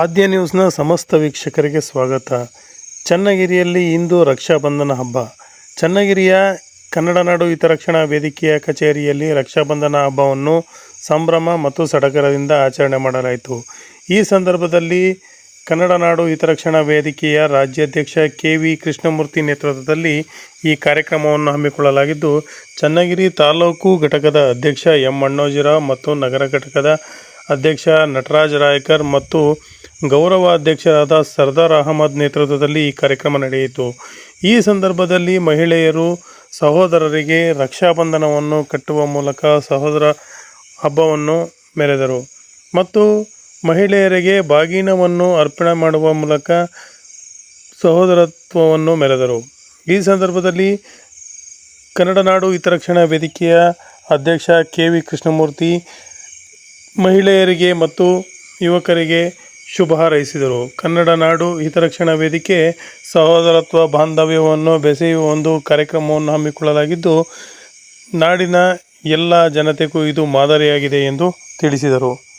ಆದ್ಯ ನ್ಯೂಸ್ನ ಸಮಸ್ತ ವೀಕ್ಷಕರಿಗೆ ಸ್ವಾಗತ. ಚನ್ನಗಿರಿಯಲ್ಲಿ ಇಂದು ರಕ್ಷಾಬಂಧನ ಹಬ್ಬ. ಚನ್ನಗಿರಿಯ ಕನ್ನಡ ನಾಡು ಹಿತರಕ್ಷಣಾ ವೇದಿಕೆಯ ಕಚೇರಿಯಲ್ಲಿ ರಕ್ಷಾಬಂಧನ ಹಬ್ಬವನ್ನು ಸಂಭ್ರಮ ಮತ್ತು ಸಡಗರದಿಂದ ಆಚರಣೆ ಮಾಡಲಾಯಿತು. ಈ ಸಂದರ್ಭದಲ್ಲಿ ಕನ್ನಡ ನಾಡು ಹಿತರಕ್ಷಣಾ ವೇದಿಕೆಯ ರಾಜ್ಯಾಧ್ಯಕ್ಷ ಕೆ ವಿ ಕೃಷ್ಣಮೂರ್ತಿ ನೇತೃತ್ವದಲ್ಲಿ ಈ ಕಾರ್ಯಕ್ರಮವನ್ನು ಹಮ್ಮಿಕೊಳ್ಳಲಾಗಿದ್ದು, ಚನ್ನಗಿರಿ ತಾಲೂಕು ಘಟಕದ ಅಧ್ಯಕ್ಷ ಎಂ. ಅಣ್ಣೋಜಿರಾವ್ ಮತ್ತು ನಗರ ಘಟಕದ ಅಧ್ಯಕ್ಷ ನಟರಾಜ್ ರಾಯ್ಕರ್ ಮತ್ತು ಗೌರವ ಅಧ್ಯಕ್ಷರಾದ ಸರ್ದಾರ್ ಅಹಮದ್ ನೇತೃತ್ವದಲ್ಲಿ ಈ ಕಾರ್ಯಕ್ರಮ ನಡೆಯಿತು. ಈ ಸಂದರ್ಭದಲ್ಲಿ ಮಹಿಳೆಯರು ಸಹೋದರರಿಗೆ ರಕ್ಷಾಬಂಧನವನ್ನು ಕಟ್ಟುವ ಮೂಲಕ ಸಹೋದರ ಹಬ್ಬವನ್ನು ಮೆರೆದರು ಮತ್ತು ಮಹಿಳೆಯರಿಗೆ ಬಾಗಿನವನ್ನು ಅರ್ಪಣೆ ಮಾಡುವ ಮೂಲಕ ಸಹೋದರತ್ವವನ್ನು ಮೆರೆದರು. ಈ ಸಂದರ್ಭದಲ್ಲಿ ಕನ್ನಡ ನಾಡು ಹಿತರಕ್ಷಣಾ ವೇದಿಕೆಯ ಅಧ್ಯಕ್ಷ ಕೆ ವಿ ಕೃಷ್ಣಮೂರ್ತಿ ಮಹಿಳೆಯರಿಗೆ ಮತ್ತು ಯುವಕರಿಗೆ ಶುಭ ಹಾರೈಸಿದರು. ಕನ್ನಡ ನಾಡು ಹಿತರಕ್ಷಣಾ ವೇದಿಕೆ ಸಹೋದರತ್ವ ಬಾಂಧವ್ಯವನ್ನು ಬೆಸೆಯುವ ಒಂದು ಕಾರ್ಯಕ್ರಮವನ್ನು ಹಮ್ಮಿಕೊಳ್ಳಲಾಗಿದ್ದು, ನಾಡಿನ ಎಲ್ಲ ಜನತೆಗೂ ಇದು ಮಾದರಿಯಾಗಿದೆ ಎಂದು ತಿಳಿಸಿದರು.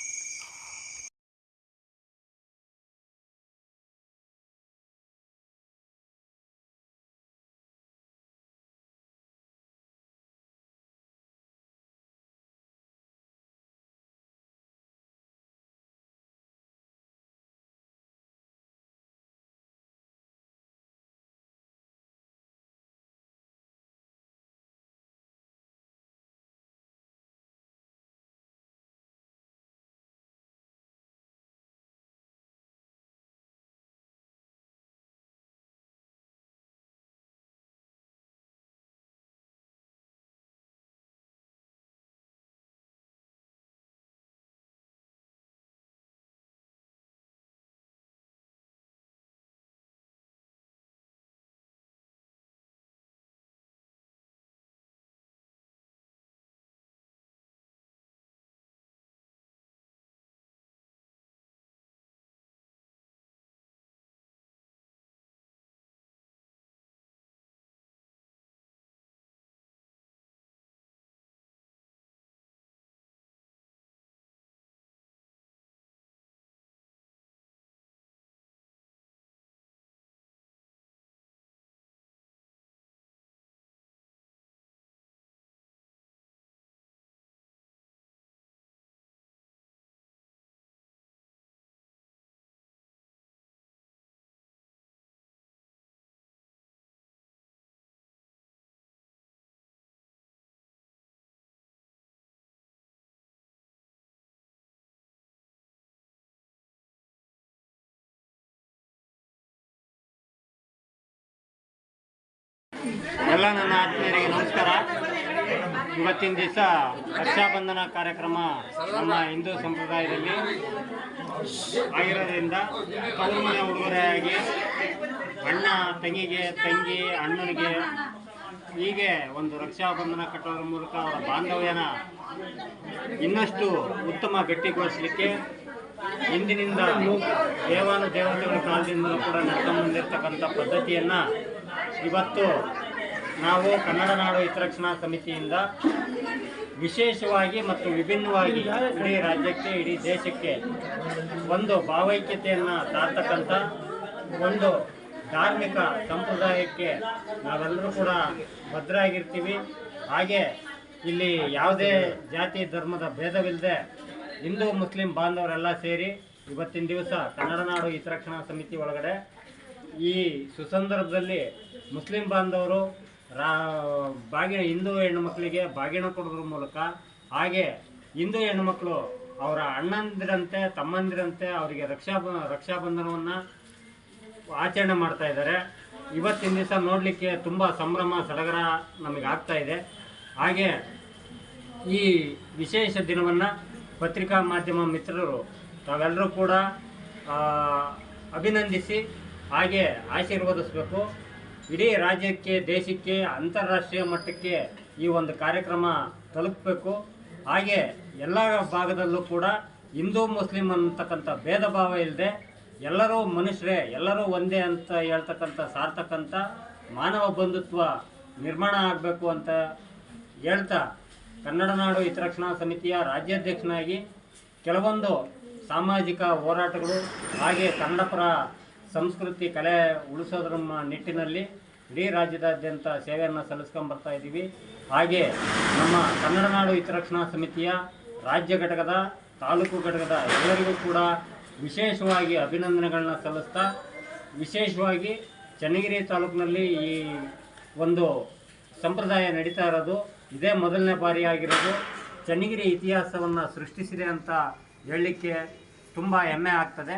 ಎಲ್ಲ ನನ್ನ ಆತ್ಮೀಯರಿಗೆ ನಮಸ್ಕಾರ. ಇವತ್ತಿನ ದಿವಸ ರಕ್ಷಾಬಂಧನ ಕಾರ್ಯಕ್ರಮ ನಮ್ಮ ಹಿಂದೂ ಸಂಪ್ರದಾಯದಲ್ಲಿ ಆಗಿರೋದ್ರಿಂದ ಮನೆ ಉಡುಗೊರೆಯಾಗಿ ಅಣ್ಣ ತಂಗಿಗೆ, ತಂಗಿ, ಅಣ್ಣನಿಗೆ ಹೀಗೆ ಒಂದು ರಕ್ಷಾಬಂಧನ ಕಟ್ಟೋದ್ರ ಮೂಲಕ ಅವರ ಬಾಂಧವ್ಯನ ಇನ್ನಷ್ಟು ಉತ್ತಮ ಗಟ್ಟಿಗೊಳಿಸಲಿಕ್ಕೆ ಇಂದಿನಿಂದ ದೇವಾನು ದೇವತೆಗಳ ಕಾಲದಿಂದಲೂ ಕೂಡ ನಡ್ಕೊಂಡು ಬಂದಿರತಕ್ಕಂಥ ಪದ್ಧತಿಯನ್ನು ಇವತ್ತು ನಾವು ಕನ್ನಡ ನಾಡು ಹಿತರಕ್ಷಣಾ ಸಮಿತಿಯಿಂದ ವಿಶೇಷವಾಗಿ ಮತ್ತು ವಿಭಿನ್ನವಾಗಿ ಇಡೀ ರಾಜ್ಯಕ್ಕೆ, ಇಡೀ ದೇಶಕ್ಕೆ ಒಂದು ಭಾವೈಕ್ಯತೆಯನ್ನು ತಾರ್ತಕ್ಕಂಥ ಒಂದು ಧಾರ್ಮಿಕ ಸಂಪ್ರದಾಯಕ್ಕೆ ನಾವೆಲ್ಲರೂ ಕೂಡ ಭದ್ರಾಗಿರ್ತೀವಿ. ಹಾಗೆ ಇಲ್ಲಿ ಯಾವುದೇ ಜಾತಿ, ಧರ್ಮದ ಭೇದವಿಲ್ಲದೆ ಹಿಂದೂ, ಮುಸ್ಲಿಂ ಬಾಂಧವರೆಲ್ಲ ಸೇರಿ ಇವತ್ತಿನ ದಿವಸ ಕನ್ನಡ ನಾಡು ಹಿತರಕ್ಷಣಾ ಸಮಿತಿ ಒಳಗಡೆ ಈ ಸುಸಂದರ್ಭದಲ್ಲಿ ಮುಸ್ಲಿಂ ಬಾಂಧವರು ರಾ ಬಾಗಿನ ಹಿಂದೂ ಹೆಣ್ಣು ಮಕ್ಕಳಿಗೆ ಬಾಗಿನ ಕೊಡೋದ್ರ ಮೂಲಕ, ಹಾಗೆ ಹಿಂದೂ ಹೆಣ್ಣು ಮಕ್ಕಳು ಅವರ ಅಣ್ಣಂದಿರಂತೆ, ತಮ್ಮಂದಿರಂತೆ ಅವರಿಗೆ ರಕ್ಷಾ ರಕ್ಷಾಬಂಧನವನ್ನು ಆಚರಣೆ ಮಾಡ್ತಾ ಇದ್ದಾರೆ. ಇವತ್ತಿನ ದಿವಸ ನೋಡಲಿಕ್ಕೆ ತುಂಬ ಸಂಭ್ರಮ, ಸಡಗರ ನಮಗೆ ಆಗ್ತಾ ಇದೆ. ಹಾಗೆ ಈ ವಿಶೇಷ ದಿನವನ್ನು ಪತ್ರಿಕಾ ಮಾಧ್ಯಮ ಮಿತ್ರರು ತಾವೆಲ್ಲರೂ ಕೂಡ ಅಭಿನಂದಿಸಿ, ಹಾಗೆ ಆಶೀರ್ವದಿಸಬೇಕು. ಇಡೀ ರಾಜ್ಯಕ್ಕೆ, ದೇಶಕ್ಕೆ, ಅಂತಾರಾಷ್ಟ್ರೀಯ ಮಟ್ಟಕ್ಕೆ ಈ ಒಂದು ಕಾರ್ಯಕ್ರಮ ತಲುಪಬೇಕು. ಹಾಗೆ ಎಲ್ಲ ಭಾಗದಲ್ಲೂ ಕೂಡ ಹಿಂದೂ, ಮುಸ್ಲಿಂ ಅನ್ನತಕ್ಕಂಥ ಭೇದ ಭಾವ ಇಲ್ಲದೆ ಎಲ್ಲರೂ ಮನುಷ್ಯರೇ, ಎಲ್ಲರೂ ಒಂದೇ ಅಂತ ಹೇಳ್ತಕ್ಕಂಥ ಸಾರ್ತಕ್ಕಂಥ ಮಾನವ ಬಂಧುತ್ವ ನಿರ್ಮಾಣ ಆಗಬೇಕು ಅಂತ ಹೇಳ್ತಾ ಕನ್ನಡ ನಾಡು ಹಿತರಕ್ಷಣಾ ಸಮಿತಿಯ ರಾಜ್ಯಾಧ್ಯಕ್ಷನಾಗಿ ಕೆಲವೊಂದು ಸಾಮಾಜಿಕ ಹೋರಾಟಗಳು, ಹಾಗೆ ಕನ್ನಡಪರ ಸಂಸ್ಕೃತಿ ಕಲೆ ಉಳಿಸೋದ್ರ ನಿಟ್ಟಿನಲ್ಲಿ ಇಡೀ ರಾಜ್ಯದಾದ್ಯಂತ ಸೇವೆಯನ್ನು ಸಲ್ಲಿಸ್ಕೊಂಡು ಬರ್ತಾ ಇದ್ದೀವಿ ಹಾಗೆ ನಮ್ಮ ಕನ್ನಡ ನಾಡು ಹಿತರಕ್ಷಣಾ ಸಮಿತಿಯ ರಾಜ್ಯ ಘಟಕದ, ತಾಲೂಕು ಘಟಕದ ಎಲ್ಲರಿಗೂ ಕೂಡ ವಿಶೇಷವಾಗಿ ಅಭಿನಂದನೆಗಳನ್ನ ಸಲ್ಲಿಸ್ತಾ, ವಿಶೇಷವಾಗಿ ಚನ್ನಗಿರಿ ತಾಲೂಕಿನಲ್ಲಿ ಈ ಒಂದು ಸಂಪ್ರದಾಯ ನಡೀತಾ ಇರೋದು. ಇದೇ ಮೊದಲನೇ ಬಾರಿ ಆಗಿರೋದು ಚನ್ನಗಿರಿ ಇತಿಹಾಸವನ್ನು ಸೃಷ್ಟಿಸಿದೆ ಅಂತ ಹೇಳಲಿಕ್ಕೆ ತುಂಬ ಹೆಮ್ಮೆ ಆಗ್ತದೆ.